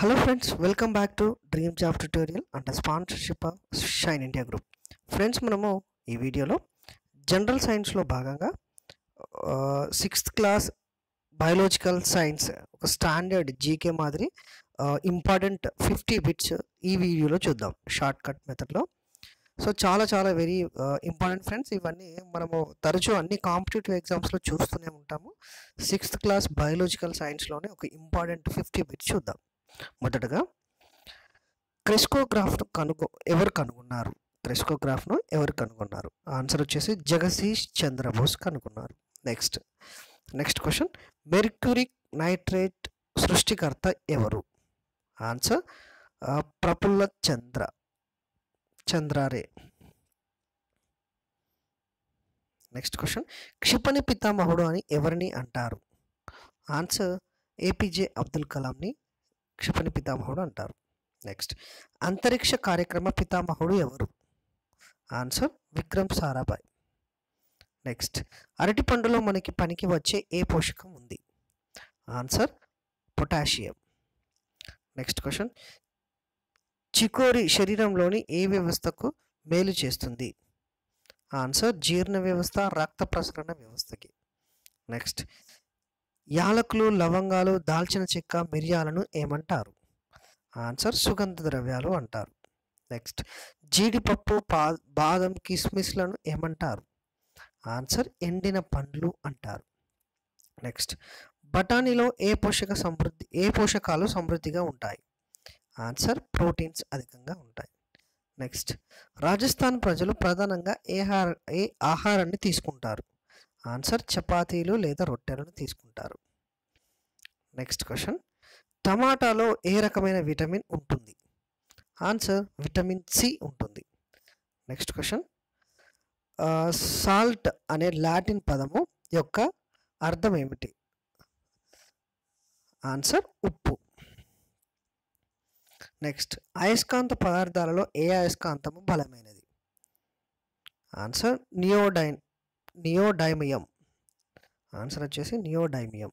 Hello friends welcome back to dream job tutorial and sponsorship of shine India group friends మనము ఈ వీడియోలో general సైన్స్లో భాగంగా sixth class biological science ఒక standard GK మాదిరి important fifty bits ఈ వీడియోలో చూద్దాం షార్ట్ కట్ మెథడ్లో సో చాలా చాలా వెరీ ఇంపార్టెంట్ ఫ్రెండ్స్ ఇవన్నీ మనము తరచూ అన్ని కాంపిటేటివ్ ఎగ్జామ్స్లో చూస్తూనే ఉంటాము. సిక్స్త్ క్లాస్ బయాలజికల్ సైన్స్లోనే ఒక ఇంపార్టెంట్ ఫిఫ్టీ బిట్స్ చూద్దాం. మొదటగా క్రెస్కోగ్రాఫ్ను కనుగొ ఎవరు కనుగొన్నారు? క్రెస్కోగ్రాఫ్ను ఎవరు కనుగొన్నారు? ఆన్సర్ వచ్చేసి జగదీష్ చంద్రబోస్ కనుగొన్నారు. Next next question. Mercuric nitrate సృష్టికర్త ఎవరు? Answer Prafulla Chandra. Chandra Ray. Next question. క్షిపణి పితామహుడు అని ఎవరిని అంటారు? ఆన్సర్ ఏపీజే అబ్దుల్ కలాంని క్షిపణి పితామహుడు అంటారు. నెక్స్ట్ అంతరిక్ష కార్యక్రమ పితామహుడు ఎవరు? ఆన్సర్ విక్రమ్ సారాభాయ్. నెక్స్ట్ అరటి పండులో మనకి పనికి వచ్చే ఏ పోషకం ఉంది? Answer potassium. Next question chicory శరీరంలోని ఏ వ్యవస్థకు మేలు చేస్తుంది? ఆన్సర్ జీర్ణ వ్యవస్థ రక్త ప్రసరణ వ్యవస్థకి. నెక్స్ట్ యాలకులు లవంగాలు దాల్చిన చెక్క మిరియాలను ఏమంటారు? ఆన్సర్ సుగంధ ద్రవ్యాలు అంటారు. నెక్స్ట్ జీడిపప్పు పా బాదం కిస్మిస్లను ఏమంటారు? ఆన్సర్ ఎండిన పండ్లు అంటారు. నెక్స్ట్ బఠానీలో ఏ పోషక సమృద్ధి ఏ పోషకాలు సమృద్ధిగా ఉంటాయి? ఆన్సర్ ప్రోటీన్స్ అధికంగా ఉంటాయి. నెక్స్ట్ రాజస్థాన్ ప్రజలు ప్రధానంగా ఏ ఏ ఆహారాన్ని తీసుకుంటారు? ఆన్సర్ చపాతీలు లేదా రొట్టెలను తీసుకుంటారు. Next question. టమాటాలో ఏ రకమైన విటమిన్ ఉంటుంది? ఆన్సర్ విటమిన్ సి ఉంటుంది. Next question. సాల్ట్ అనే లాటిన్ పదము యొక్క అర్థం ఏమిటి? ఆన్సర్ ఉప్పు. నెక్స్ట్. అయస్కాంత పదార్థాలలో ఏ అయస్కాంతము బలమైనది? ఆన్సర్ నియోడైన్. నియోడైమియం. ఆన్సర్ వచ్చేసి నియోడైమియం.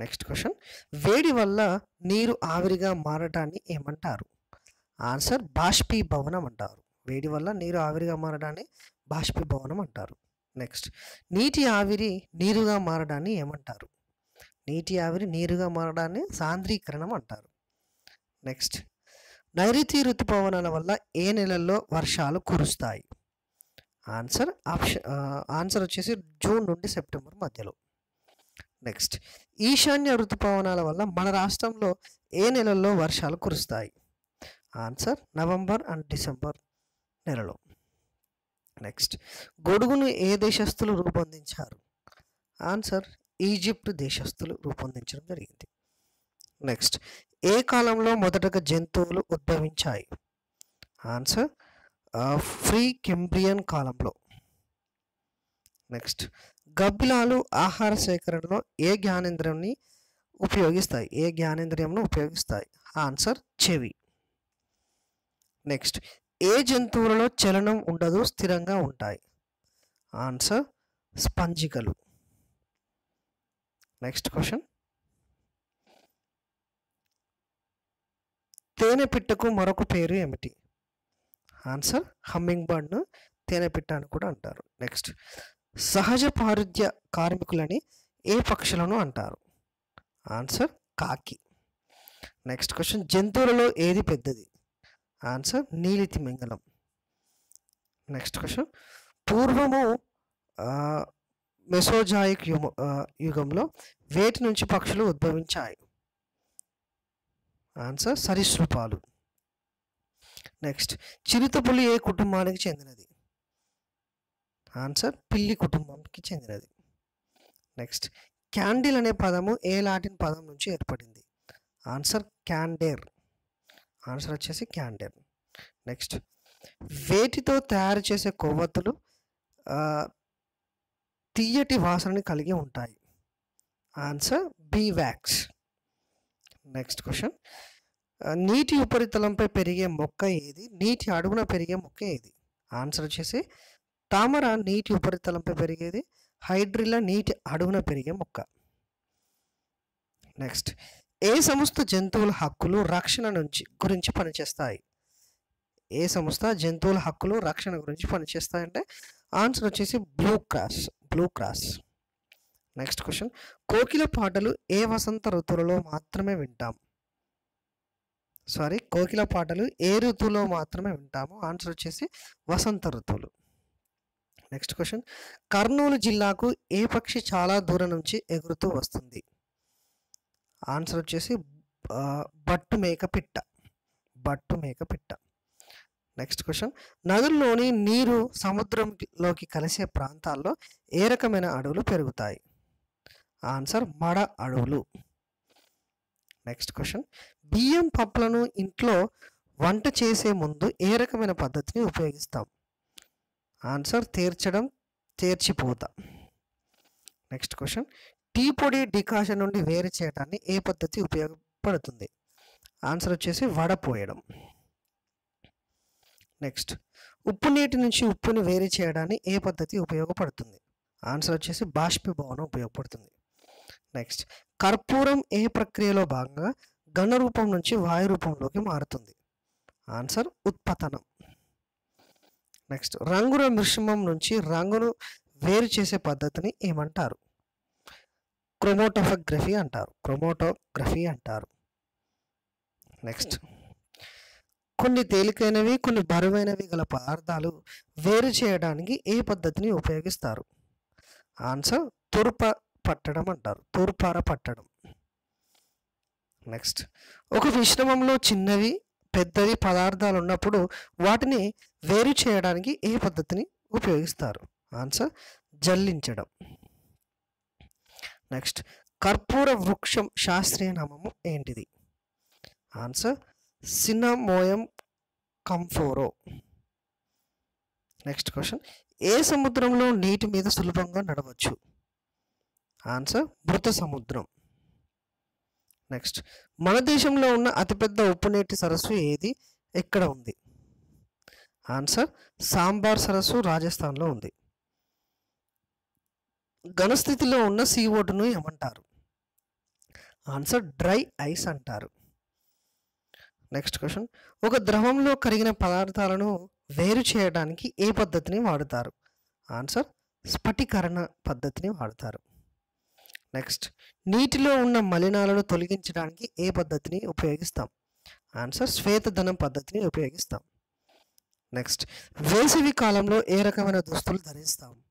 Next question. వేడి వల్ల నీరు ఆవిరిగా మారడాన్ని ఏమంటారు? ఆన్సర్ బాష్పీభవనం అంటారు. వేడి వల్ల నీరు ఆవిరిగా మారడాన్ని బాష్పీభవనం అంటారు. నెక్స్ట్. నీటి ఆవిరి నీరుగా మారడాన్ని ఏమంటారు? నీటి ఆవిరి నీరుగా మారడాన్ని సాంద్రీకరణం అంటారు. నెక్స్ట్. నైరుతి ఋతుపవనాల వల్ల ఏ నెలల్లో వర్షాలు కురుస్తాయి? ఆన్సర్ ఆప్షన్ ఆన్సర్ వచ్చేసి జూన్ నుండి సెప్టెంబర్ మధ్యలో. నెక్స్ట్ ఈశాన్య ఋతుపవనాల వల్ల మన రాష్ట్రంలో ఏ నెలల్లో వర్షాలు కురుస్తాయి? ఆన్సర్ నవంబర్ అండ్ డిసెంబర్ నెలలో. నెక్స్ట్ గొడుగును ఏ దేశస్తులు రూపొందించారు? ఆన్సర్ ఈజిప్ట్ దేశస్తులు రూపొందించడం జరిగింది. నెక్స్ట్ ఏ కాలంలో మొదటగా జంతువులు ఉద్భవించాయి? ఆన్సర్ ఫ్రీ కెంబ్రియన్ కాలంలో. నెక్స్ట్. గబ్బిలాలు ఆహార సేకరణలో ఏ జ్ఞానేంద్రియంని ఉపయోగిస్తాయి? ఏ జ్ఞానేంద్రియంను ఉపయోగిస్తాయి? ఆన్సర్ చెవి. నెక్స్ట్. ఏ జంతువులలో చలనం ఉండదు స్థిరంగా ఉంటాయి? ఆన్సర్ స్పంజికలు. Next question. తేనె పిట్టకు మరొక పేరు ఏమిటి? ఆన్సర్ హమ్మింగ్ బర్డ్ను తేనెపిట్ట అని కూడా అంటారు. నెక్స్ట్ సహజ పారుద్య కార్మికులని ఏ పక్షులను అంటారు? ఆన్సర్ కాకి. నెక్స్ట్ క్వశ్చన్ జంతువులలో ఏది పెద్దది? ఆన్సర్ నీలితి మింగళం. నెక్స్ట్ క్వశ్చన్ పూర్వము మెసోజాయిక్ యుగ యుగంలో వేటి నుంచి పక్షులు ఉద్భవించాయి? ఆన్సర్ సరీసృపాలు. నెక్స్ట్ చిరుతపులి ఏ కుటుంబానికి చెందినది? ఆన్సర్ పిల్లి కుటుంబానికి చెందినది. నెక్స్ట్ క్యాండిల్ అనే పదము ఏ లాటిన్ పదం నుంచి ఏర్పడింది? ఆన్సర్ క్యాండేర్ ఆన్సర్ వచ్చేసి క్యాండేర్ నెక్స్ట్ వేటితో తయారు చేసే కొవ్వొత్తులు తీయటి వాసనని కలిగి ఉంటాయి. Answer bee wax next question నీటి ఉపరితలంపై పెరిగే మొక్క ఏది? నీటి అడుగున పెరిగే మొక్క ఏది? ఆన్సర్ వచ్చేసి తామర నీటి ఉపరితలంపై పెరిగేది హైడ్రిలా నీటి అడుగున పెరిగే మొక్క. నెక్స్ట్ ఏ సంస్థ జంతువుల హక్కులు రక్షణ నుంచి గురించి పనిచేస్తాయి? ఏ సంస్థ జంతువుల హక్కులు రక్షణ గురించి పనిచేస్తాయంటే ఆన్సర్ వచ్చేసి Blue Cross Blue Cross. Next question కోకిల పాటలు ఏ వసంత ఋతువులలో మాత్రమే వింటాం? సారీ కోకిల పాటలు ఏ ఋతువులో మాత్రమే వింటాము? ఆన్సర్ వచ్చేసి వసంత ఋతువులు. నెక్స్ట్ క్వశ్చన్ కర్నూలు జిల్లాకు ఏ పక్షి చాలా దూరం నుంచి ఎగురుతూ వస్తుంది? ఆన్సర్ వచ్చేసి బట్టు మేక పిట్ట. బట్టు మేక పిట్ట. నెక్స్ట్ క్వశ్చన్ నదుల్లోని నీరు సముద్రంలోకి కలిసే ప్రాంతాల్లో ఏ రకమైన అడవులు పెరుగుతాయి? ఆన్సర్ మడ అడవులు. నెక్స్ట్ క్వశ్చన్ బియ్యం పప్పులను ఇంట్లో వంట చేసే ముందు ఏ రకమైన పద్ధతిని ఉపయోగిస్తాం? ఆన్సర్ తీర్చడం తీర్చిపోత. Next question. టీ పొడి డికాషన్ నుండి వేరు చేయడాన్ని ఏ పద్ధతి ఉపయోగపడుతుంది? ఆన్సర్ వచ్చేసి వడపోయడం నెక్స్ట్. ఉప్పు నీటి నుంచి ఉప్పుని వేరు చేయడానికి ఏ పద్ధతి ఉపయోగపడుతుంది? ఆన్సర్ వచ్చేసి బాష్పీభవనం ఉపయోగపడుతుంది. నెక్స్ట్. కర్పూరం ఏ ప్రక్రియలో భాగంగా ఘన రూపం నుంచి వాయు రూపంలోకి మారుతుంది. ఆన్సర్ ఉత్పతనం. నెక్స్ట్ రంగుల మిశ్రమం నుంచి రంగును వేరు చేసే పద్ధతిని ఏమంటారు? క్రోమోటోఫోగ్రఫీ అంటారు. క్రోమోటోగ్రఫీ అంటారు. నెక్స్ట్ కొన్ని తేలికైనవి కొన్ని బరువైనవి గల పదార్థాలు వేరు చేయడానికి ఏ పద్ధతిని ఉపయోగిస్తారు? ఆన్సర్ తుర్ప పట్టడం అంటారు. తూర్పార పట్టడం. నెక్స్ట్ ఒక మిశ్రమంలో చిన్నవి పెద్దవి పదార్థాలు ఉన్నప్పుడు వాటిని వేరు చేయడానికి ఏ పద్ధతిని ఉపయోగిస్తారు? ఆన్సర్ జల్లించడం. నెక్స్ట్ కర్పూర వృక్షం శాస్త్రీయ నామము ఏంటిది? Answer cinnamomum camphora next question ఏ సముద్రంలో నీటి మీద సులభంగా నడవచ్చు? ఆన్సర్ మృత సముద్రం. నెక్స్ట్ మన దేశంలో ఉన్న అతిపెద్ద ఉప్పునీటి సరస్సు ఏది? ఎక్కడ ఉంది. ఆన్సర్ సాంబార్ సరస్సు రాజస్థాన్లో ఉంది. ఘనస్థితిలో ఉన్న సీఓటును ఏమంటారు? ఆన్సర్ డ్రై ఐస్ అంటారు. నెక్స్ట్ క్వశ్చన్ ఒక ద్రవంలో కరిగిన పదార్థాలను వేరు చేయడానికి ఏ పద్ధతిని వాడుతారు? ఆన్సర్ స్ఫటికరణ పద్ధతిని వాడతారు. నెక్స్ట్ నీటిలో ఉన్న మలినాలను తొలగించడానికి ఏ పద్ధతిని ఉపయోగిస్తాం? ఆన్సర్ శ్వేతధనం పద్ధతిని ఉపయోగిస్తాం. నెక్స్ట్ వేసవి కాలంలో ఏ రకమైన దుస్తులు ధరిస్తాం?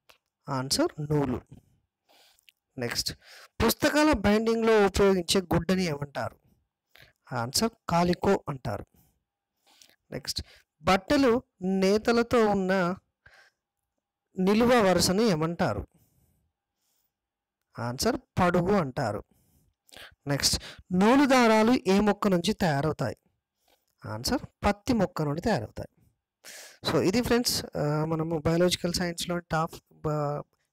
ఆన్సర్ నూలు. నెక్స్ట్ పుస్తకాల బైండింగ్లో ఉపయోగించే గుడ్డని ఏమంటారు? ఆన్సర్ కాలికో అంటారు. నెక్స్ట్ బట్టలు నేతలతో ఉన్న నిలువ వరుసను ఏమంటారు? ఆన్సర్ పడుగు అంటారు. నెక్స్ట్ నూలు దారాలు ఏ మొక్క నుంచి తయారవుతాయి? ఆన్సర్ పత్తి మొక్క నుండి తయారవుతాయి. సో ఇది ఫ్రెండ్స్ మనము బయాలజికల్ సైన్స్లో top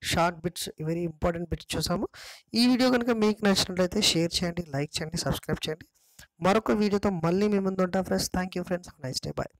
short bits very important bits చూసాము. ఈ వీడియో కనుక మీకు నచ్చినట్లయితే షేర్ చేయండి లైక్ చేయండి సబ్స్క్రైబ్ చేయండి. మరొక వీడియోతో మళ్ళీ మీ ముందు ఉంటాం friends. Thank you friends nice day bye